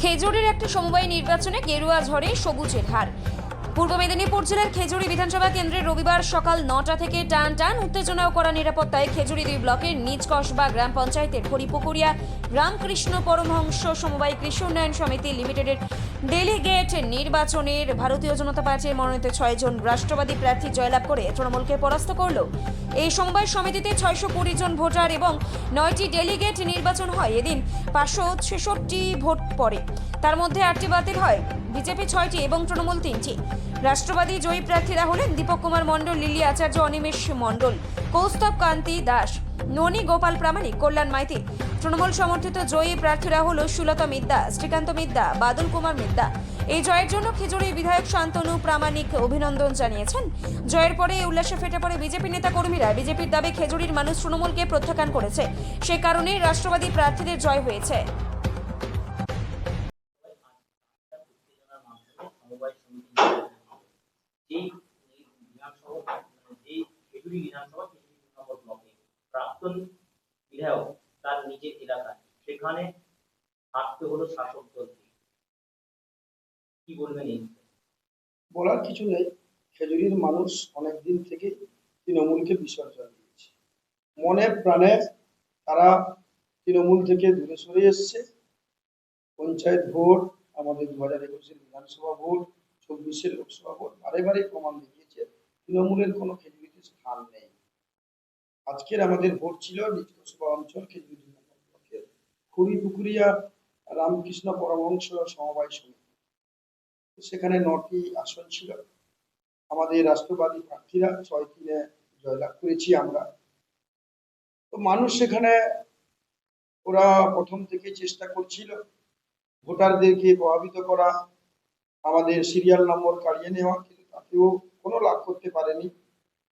খেজুরির একটা সমবায় নির্বাচনে গেরুয়া ঝড়ে সবুজের হার। পূর্ব মেদিনীপুর জেলার খেজুরি বিধানসভা কেন্দ্রে রবিবার সকাল নটা থেকে টান টান উত্তেজনা ও কড়া নিরাপত্তায় খেজুরি দুই ব্লকের নিজ কসবা গ্রাম পঞ্চায়েতের হরিপুকুরিয়া রামকৃষ্ণ পরমহংস সমবায় কৃষি উন্নয়ন সমিতি লিমিটেডের ডেলিগেট নির্বাচনের ভারতীয় জনতা পার্টির মনোনীত ছয়জন রাষ্ট্রবাদী প্রার্থী জয়লাভ করে তৃণমূলকে পরাস্ত করল। এই সমবায় সমিতিতে ছয়শো কুড়ি জন ভোটার এবং নয়টি ডেলিগেট নির্বাচন হয়। এদিন পাঁচশো ছেষট্টি ভোট পড়ে। তার মধ্যে আটটি বাতিল হয়। বিজেপি ছয়টি এবং তৃণমূল তিনটি। রাষ্ট্রবাদী জয়ী প্রার্থীরা হলেন দীপক কুমার মণ্ডল, লিলি আচার্য, অনিমেষ মণ্ডল, কৌস্তব কান্তি দাস, ননী গোপাল প্রামাণিক, কল্যাণ মাইতি। তৃণমূল সমর্থিত জয়ী প্রার্থীরা হল সুলতা মিদ্দা, শ্রীকান্ত মিদ্দা, বাদল কুমার মিদ্দা। এই জয়ের জন্য খিচুড়ি বিধায়ক শান্তনু প্রামাণিক অভিনন্দন জানিয়েছেন। জয়ের পরে উল্লাসে ফেটে পড়ে বিজেপি নেতা কর্মীরা বিজেপির দাবি খেজুরির মানুষ তৃণমূলকে প্রত্যাখ্যান করেছে। সে কারণেই রাষ্ট্রবাদী প্রার্থীদের জয় হয়েছে। প্রাক্তন বিধায়ক তার নিজের এলাকায়। সেখানে হাঁটতে হলো শাসক দলকে। কি বলবেন বলার কিছু নেই। খেজুরির মানুষ অনেক দিন থেকে তৃণমূলকে বিসর্জন দিয়েছে। মনে প্রাণে তারা তৃণমূল থেকে দূরে সরে এসছে। পঞ্চায়েত ভোট আমাদের দু হাজার একুশের বিধানসভা ভোট, চব্বিশের লোকসভা ভোট, বারে বারে প্রমাণ দেখিয়েছে। তৃণমূলের কোনো খেজুরিতে স্থান নেই। আজকের আমাদের ভোট ছিল লোকসভা অঞ্চল খেজুরি ব্লকের খুড়িপুকুরিয়া রামকৃষ্ণ পরমহংস সমবায় সমিতি। সেখানে নটি আসন ছিল। আমাদের রাষ্ট্রবাদী প্রার্থীরা ছয় তিনে জয়লাভ করেছি আমরা। তো মানুষ সেখানে ওরা প্রথম থেকে চেষ্টা করছিল। ভোটারদেরকে প্রভাবিত করা আমাদের সিরিয়াল নম্বর কাড়িয়ে নেওয়া, কিন্তু তাতেও কোনো লাভ করতে পারেনি।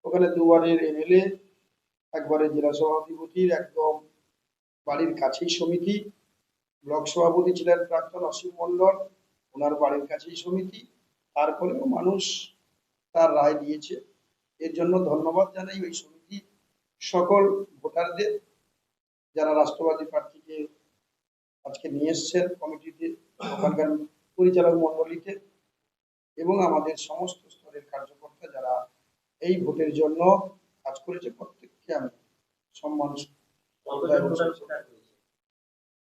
ওখানে দুবারের এমএলএ একবারে জেলা সভাধিপতির একদম বাড়ির কাছেই সমিতি, ব্লক সভাপতি ছিলেন প্রাক্তন অসীম মণ্ডল, ওনার বাড়ির কাছেই সমিতি। তারপরেও মানুষ তার রায় দিয়েছে। এর জন্য ধন্যবাদ জানাই ওই সমিতি সকল ভোটারদের, যারা রাষ্ট্রবাদী প্রার্থীকে আজকে নিয়ে এসছেন কমিটিতে ওখানকার পরিচালক মণ্ডলীতে এবং আমাদের সমস্ত স্তরের কার্যকর্তা যারা এই ভোটের জন্য কাজ করেছে প্রত্যেককে আমি সম্মান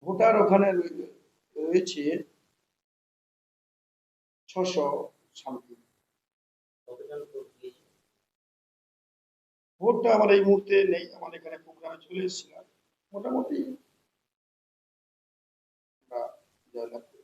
ভোটার ওখানে রয়েছে ছশো সামথিং। ভোটটা আমার এই মুহূর্তে নেই আমার এখানে প্রোগ্রামে চলে এসেছিলাম। মোটামুটি আমরা জয়লাভ করেছি।